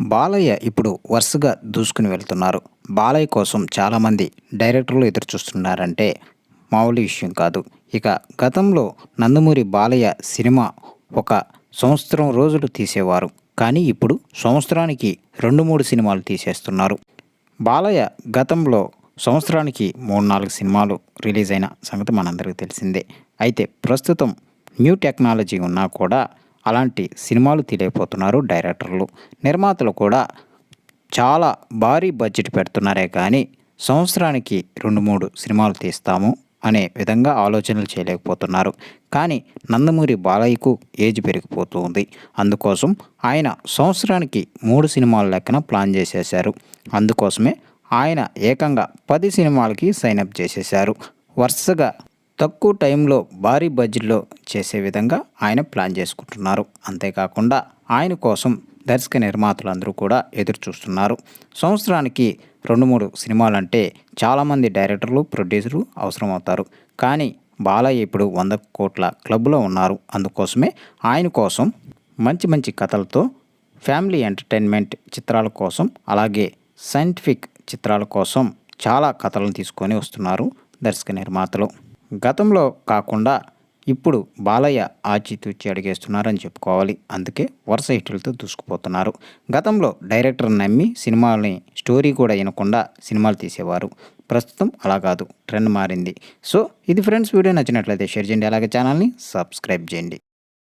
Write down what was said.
బాలయ్య ఇప్పుడు వరుసగా దూసుకుని వెళ్తున్నారు. బాలయ్య కోసం చాలామంది డైరెక్టర్లు ఎదురు చూస్తున్నారంటే మామూలు విషయం కాదు. ఇక గతంలో నందమూరి బాలయ్య సినిమా ఒక సంవత్సరం రోజులు తీసేవారు. కానీ ఇప్పుడు సంవత్సరానికి రెండు మూడు సినిమాలు తీసేస్తున్నారు. బాలయ్య గతంలో సంవత్సరానికి మూడు నాలుగు సినిమాలు రిలీజ్ అయిన సంగతి మనందరికీ తెలిసిందే. అయితే ప్రస్తుతం న్యూ టెక్నాలజీ ఉన్నా కూడా అలాంటి సినిమాలు తీయలేకపోతున్నారు డైరెక్టర్లు. నిర్మాతలు కూడా చాలా భారీ బడ్జెట్ పెడుతున్నారే కానీ సంవత్సరానికి రెండు మూడు సినిమాలు తీస్తాము అనే విధంగా ఆలోచనలు చేయలేకపోతున్నారు. కానీ నందమూరి బాలయ్యకు ఏజ్ పెరిగిపోతుంది. అందుకోసం ఆయన సంవత్సరానికి మూడు సినిమాల లెక్కన ప్లాన్ చేసేశారు. అందుకోసమే ఆయన ఏకంగా పది సినిమాలకి సైనప్ చేసేశారు. వరుసగా తక్కువ టైంలో భారీ బడ్జెట్లో చేసే విధంగా ఆయన ప్లాన్ చేసుకుంటున్నారు. అంతేకాకుండా ఆయన కోసం దర్శక నిర్మాతలందరూ కూడా ఎదురు చూస్తున్నారు సంవత్సరానికి రెండు మూడు సినిమాలు అంటే చాలామంది డైరెక్టర్లు ప్రొడ్యూసర్లు అవసరం అవుతారు కానీ బాలయ్య ఇప్పుడు వంద కోట్ల క్లబ్లో ఉన్నారు. అందుకోసమే ఆయన కోసం మంచి మంచి కథలతో ఫ్యామిలీ ఎంటర్టైన్మెంట్ చిత్రాల కోసం అలాగే సైంటిఫిక్ చిత్రాల కోసం చాలా కథలను తీసుకొని వస్తున్నారు దర్శక నిర్మాతలు. గతంలో కాకుండా ఇప్పుడు బాలయ్య ఆచితూచి అడిగేస్తున్నారని చెప్పుకోవాలి. అందుకే వరుస హిట్లతో దూసుకుపోతున్నారు. గతంలో డైరెక్టర్ నమ్మి సినిమాలని స్టోరీ కూడా వినకుండా సినిమాలు తీసేవారు. ప్రస్తుతం అలా కాదు ట్రెండ్ మారింది. సో ఇది ఫ్రెండ్స్ వీడియో నచ్చినట్లయితే షేర్ చేయండి. అలాగే ఛానల్ని సబ్స్క్రైబ్ చేయండి.